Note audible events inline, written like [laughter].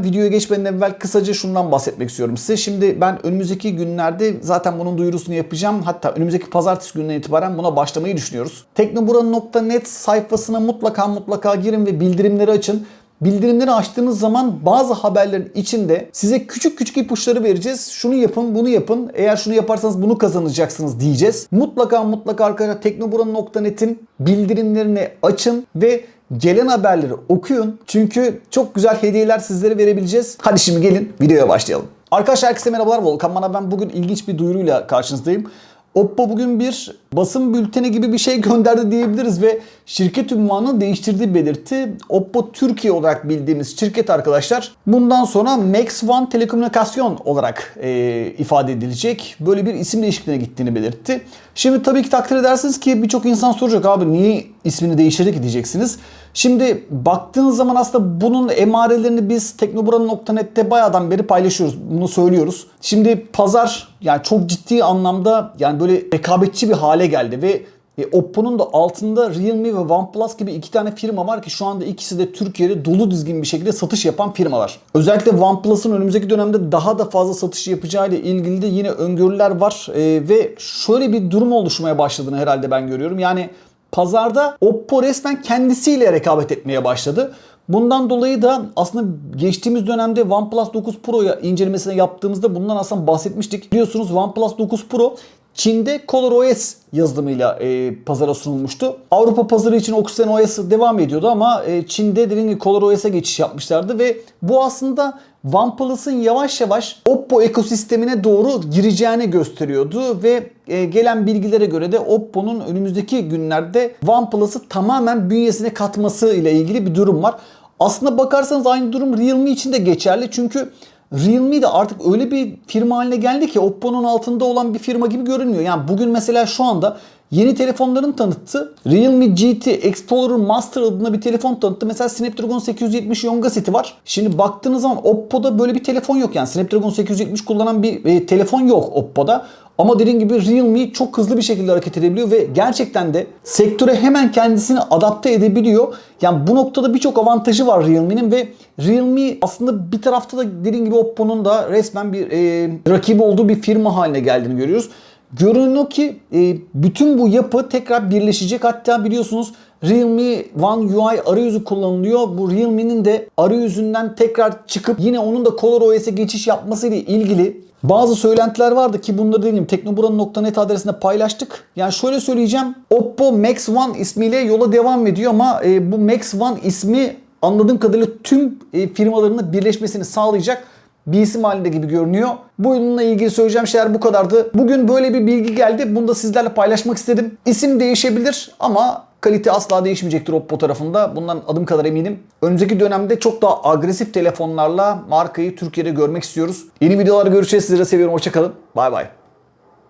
Videoya geçmeden evvel kısaca şundan bahsetmek istiyorum size. Şimdi ben önümüzdeki günlerde zaten bunun duyurusunu yapacağım. Hatta önümüzdeki pazartesi gününden itibaren buna başlamayı düşünüyoruz. Teknoburanın.net sayfasına mutlaka mutlaka girin ve bildirimleri açın. Bildirimleri açtığınız zaman bazı haberlerin içinde size küçük küçük ipuçları vereceğiz. Şunu yapın, bunu yapın. Eğer şunu yaparsanız bunu kazanacaksınız diyeceğiz. Mutlaka mutlaka arkadaşlar teknoburanın.net'in bildirimlerini açın ve gelen haberleri okuyun. Çünkü çok güzel hediyeler sizlere verebileceğiz. Hadi şimdi gelin videoya başlayalım. Arkadaşlar herkese merhabalar. Volkan bana ben bugün ilginç bir duyuruyla karşınızdayım. Oppo bugün bir basın bülteni gibi bir şey [laughs] gönderdi diyebiliriz ve şirket ünvanını değiştirdiği belirtti. Oppo Türkiye olarak bildiğimiz şirket arkadaşlar bundan sonra Max One Telekomünikasyon olarak e, ifade edilecek. Böyle bir isim değişikliğine gittiğini belirtti. Şimdi tabii ki takdir edersiniz ki birçok insan soracak abi niye ismini değiştirdi ki diyeceksiniz. Şimdi baktığınız zaman aslında bunun emarelerini biz teknoburanın.net'te bayağıdan beri paylaşıyoruz. Bunu söylüyoruz. Şimdi pazar yani çok ciddi anlamda yani böyle rekabetçi bir hale geldi ve e, Oppo'nun da altında Realme ve OnePlus gibi iki tane firma var ki şu anda ikisi de Türkiye'de dolu dizgin bir şekilde satış yapan firmalar. Özellikle OnePlus'ın önümüzdeki dönemde daha da fazla satış yapacağı ile ilgili de yine öngörüler var E, ve şöyle bir durum oluşmaya başladığını herhalde ben görüyorum. Yani pazarda Oppo resmen kendisiyle rekabet etmeye başladı. Bundan dolayı da aslında geçtiğimiz dönemde OnePlus 9 Pro'ya incelemesini yaptığımızda bundan aslında bahsetmiştik. Biliyorsunuz OnePlus 9 Pro Çin'de ColorOS yazılımıyla e, pazara sunulmuştu. Avrupa pazarı için Oxygen OS devam ediyordu ama e, Çin'de dediğim gibi ColorOS'e geçiş yapmışlardı ve bu aslında OnePlus'ın yavaş yavaş Oppo ekosistemine doğru gireceğini gösteriyordu ve e, gelen bilgilere göre de Oppo'nun önümüzdeki günlerde OnePlus'ı tamamen bünyesine katması ile ilgili bir durum var. Aslında bakarsanız aynı durum Realme için de geçerli çünkü Realme de artık öyle bir firma haline geldi ki Oppo'nun altında olan bir firma gibi görünmüyor. Yani bugün mesela şu anda yeni telefonların tanıttı. Realme GT Explorer Master adında bir telefon tanıttı. Mesela Snapdragon 870 Yonga seti var. Şimdi baktığınız zaman Oppo'da böyle bir telefon yok yani. Snapdragon 870 kullanan bir e, telefon yok Oppo'da. Ama dediğim gibi Realme çok hızlı bir şekilde hareket edebiliyor ve gerçekten de sektöre hemen kendisini adapte edebiliyor. Yani bu noktada birçok avantajı var Realme'nin ve Realme aslında bir tarafta da dediğim gibi Oppo'nun da resmen bir e, rakibi olduğu bir firma haline geldiğini görüyoruz. Görünüyor ki e, bütün bu yapı tekrar birleşecek. Hatta biliyorsunuz Realme One UI arayüzü kullanılıyor. Bu Realme'nin de arayüzünden tekrar çıkıp yine onun da ColorOS'e geçiş yapması ile ilgili bazı söylentiler vardı ki bunları dediğim gibi teknoburanın.net adresinde paylaştık. Yani şöyle söyleyeceğim. Oppo Max One ismiyle yola devam ediyor ama e, bu Max One ismi anladığım kadarıyla tüm e, firmalarının birleşmesini sağlayacak bir isim halinde gibi görünüyor. Bununla ilgili söyleyeceğim şeyler bu kadardı. Bugün böyle bir bilgi geldi. Bunu da sizlerle paylaşmak istedim. İsim değişebilir ama kalite asla değişmeyecektir Oppo tarafında. Bundan adım kadar eminim. Önümüzdeki dönemde çok daha agresif telefonlarla markayı Türkiye'de görmek istiyoruz. Yeni videolarda görüşeceğiz. Sizleri seviyorum. Hoşçakalın. Bay bay.